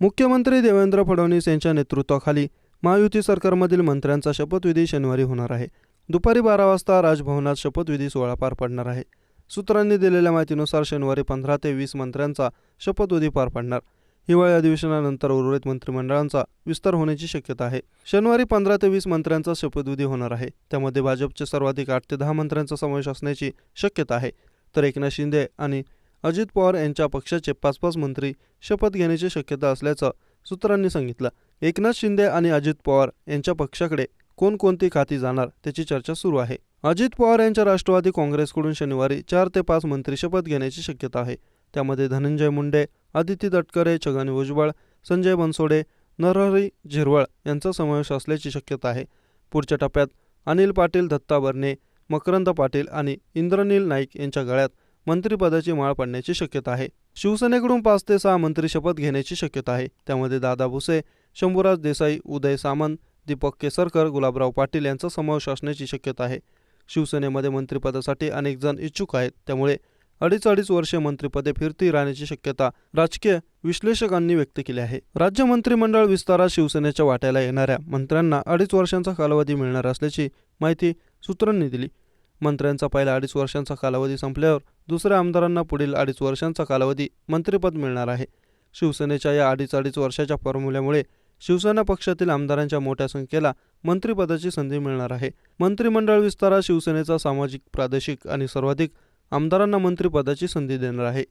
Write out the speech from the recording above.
मुख्यमंत्री देवेंद्र फडणवीस यांच्या नेतृत्वाखाली महायुती सरकारमधील मंत्र्यांचा शपथविधी शनिवारी होणार आहे. दुपारी बारा वाजता राजभवनात शपथविधी सोहळा पार पडणार आहे. सूत्रांनी दिलेल्या माहितीनुसार शनिवारी पंधरा ते वीस मंत्र्यांचा शपथविधी पार पडणार. हिवाळी अधिवेशनानंतर उर्वरित मंत्रिमंडळांचा विस्तार होण्याची शक्यता आहे. शनिवारी पंधरा ते वीस मंत्र्यांचा शपथविधी होणार आहे. त्यामध्ये भाजपचे सर्वाधिक आठ ते दहा मंत्र्यांचा समावेश असण्याची शक्यता आहे. तर एकनाथ शिंदे आणि अजित पवार यांच्या पक्षाचे पाच पाच मंत्री शपथ घेण्याची शक्यता असल्याचं सूत्रांनी सांगितलं. एकनाथ शिंदे आणि अजित पवार यांच्या पक्षाकडे कोणकोणती खाती जाणार त्याची चर्चा सुरू आहे. अजित पवार यांच्या राष्ट्रवादी काँग्रेसकडून शनिवारी चार ते पाच मंत्री शपथ घेण्याची शक्यता आहे. त्यामध्ये धनंजय मुंडे आदिती तटकरे छगन भुजबळ संजय बनसोडे नरहरी झिरवळ यांचा समावेश असल्याची शक्यता आहे. पुढच्या टप्प्यात अनिल पाटील दत्ता बर्ने मकरंद पाटील आणि इंद्रनील नाईक यांच्या गळ्यात मंत्रिपदाची माळ पडण्याची शक्यता आहे. शिवसेनेकडून पाच ते सहा मंत्री शपथ घेण्याची शक्यता आहे. त्यामध्ये दादा भुसे शंभूराज देसाई उदय सामंत दीपक केसरकर गुलाबराव पाटील यांचा समावेश असण्याची शक्यता आहे. शिवसेनेमध्ये मंत्रिपदासाठी अनेक जण इच्छुक आहेत. त्यामुळे अडीच अडीच वर्षे मंत्रिपदे फिरती राहण्याची शक्यता राजकीय विश्लेषकांनी व्यक्त केली आहे. राज्य मंत्रिमंडळ विस्तारात शिवसेनेच्या वाट्याला येणाऱ्या मंत्र्यांना अडीच वर्षांचा कालावधी मिळणार असल्याची माहिती सूत्रांनी दिली. मंत्र्यांचा पहिला अडीच वर्षांचा कालावधी संपल्यावर दुसऱ्या आमदारांना पुढील अडीच वर्षांचा कालावधी मंत्रिपद मिळणार आहे. शिवसेनेच्या या अडीच अडीच वर्षाच्या फॉर्म्युल्यामुळे शिवसेना पक्षातील आमदारांच्या मोठ्या संख्येला मंत्रिपदाची संधी मिळणार आहे. मंत्रिमंडळ विस्तारा शिवसेनेचा सामाजिक प्रादेशिक आणि सर्वाधिक आमदारांना मंत्रिपदाची संधी देणार आहे.